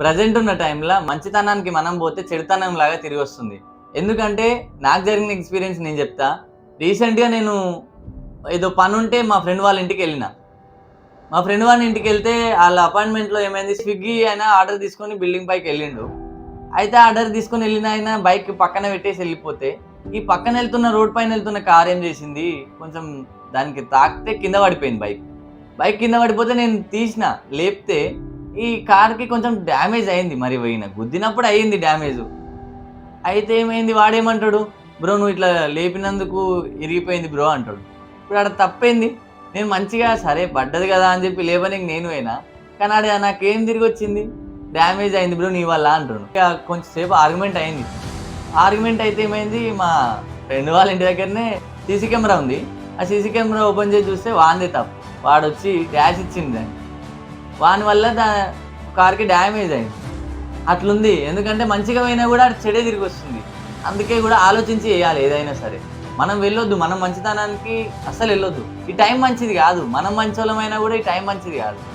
Present ఉన్న టైంలో మంచితనానికి మనం పోతే చెడుతనం లాగా తిరిగి వస్తుంది. ఎందుకంటే నాకు జరిగిన ఎక్స్పీరియన్స్ నేను చెప్తా. రీసెంట్గా నేను ఏదో పని ఉంటే మా ఫ్రెండ్ వాళ్ళ ఇంటికి వెళ్ళిన. మా ఫ్రెండ్ వాళ్ళ ఇంటికి వెళ్తే వాళ్ళ అపాయింట్మెంట్లో ఏమైంది? స్విగ్గీ అయినా ఆర్డర్ తీసుకొని బిల్డింగ్ పైకి వెళ్ళిండు. అయితే ఆర్డర్ తీసుకొని వెళ్ళిన ఆయన బైక్ పక్కన పెట్టేసి వెళ్ళిపోతే ఈ పక్కన వెళ్తున్న రోడ్ పైన వెళ్తున్న కార్ ఏం చేసింది? కొంచెం దానికి తాకితే కింద పడిపోయింది బైక్ బైక్ కింద పడిపోతే నేను తీసిన లేపితే ఈ కార్కి కొంచెం డ్యామేజ్ అయింది మరి పోయిన. గుద్దినప్పుడు అయ్యింది డ్యామేజ్. అయితే ఏమైంది? వాడేమంటాడు? బ్రో నువ్వు ఇట్లా లేపినందుకు ఇరిగిపోయింది బ్రో అంటాడు. ఇప్పుడు ఆడ తప్పైంది? నేను మంచిగా సరే పడ్డది కదా అని చెప్పి లేపనికి నేను అయినా కానీ ఆడ నాకేం తిరిగి వచ్చింది డ్యామేజ్ అయింది బ్రో నీ వల్ల అంటాడు. ఇక కొంచెంసేపు ఆర్గ్యుమెంట్ అయింది. ఆర్గ్యుమెంట్ అయితే ఏమైంది? మా ఫ్రెండ్ వాళ్ళ ఇంటి దగ్గరనే సీసీ కెమెరా ఉంది. ఆ సీసీ కెమెరా ఓపెన్ చేసి చూస్తే వాందే తప్పు. వాడు వచ్చి డ్యాష్ ఇచ్చింది దాన్ని వాని వల్ల దా కార్కి డ్యామేజ్ అయింది. అట్లుంది. ఎందుకంటే మంచిగా పోయినా కూడా చెడే తిరిగి వస్తుంది. అందుకే కూడా ఆలోచించి చేయాలి ఏదైనా సరే. మనం వెళ్ళొద్దు. మనం మంచితనానికి అస్సలు వెళ్ళొద్దు. ఈ టైం మంచిది కాదు. మనం మంచోళమైనా కూడా ఈ టైం మంచిది కాదు.